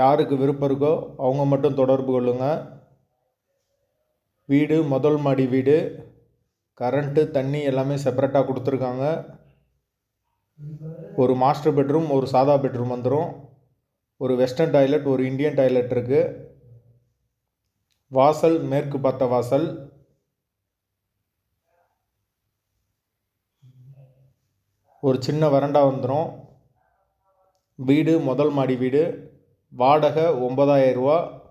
யாருக்கு விருப்பம் இருக்கோ அவங்க மட்டும் தொடர்பு கொள்ளுங்கள் வீடு முதல் மாடி வீடு கரண்ட்டு தண்ணி எல்லாமே செப்பரேட்டாக கொடுத்துருக்காங்க. ஒரு மாஸ்டர் பெட்ரூம் ஒரு சாதா பெட்ரூம் வந்துடும் ஒரு வெஸ்டர்ன் டாய்லெட் ஒரு இந்தியன் டாய்லெட் இருக்குது வாசல் மேற்கு பார்த்த வாசல். ஒரு சின்ன வறண்டா வந்துடும் வீடு முதல் மாடி வீடு வாடகை ஒன்பதாயிரரூபா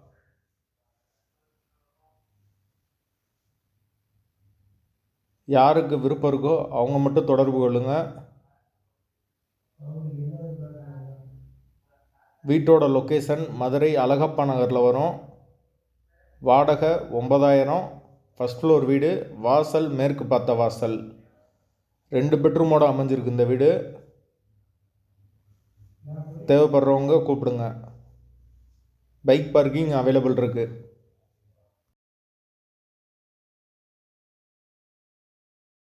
யாருக்கு விருப்பம் இருக்கோ அவங்க மட்டும் தொடர்பு கொள்ளுங்கள் வீட்டோட லொக்கேஷன் மதுரை அழகப்பா நகரில் வரும். வாடகை ஒம்பதாயிரம் ஃபஸ்ட் ஃப்ளோர் வீடு வாசல் மேற்கு பார்த்த வாசல். ரெண்டு பெட்ரூமோட அமைஞ்சிருக்கு இந்த வீடு. தேவைப்படுறவங்க கூப்பிடுங்க. பைக் பார்க்கிங் அவைலபிள் இருக்குது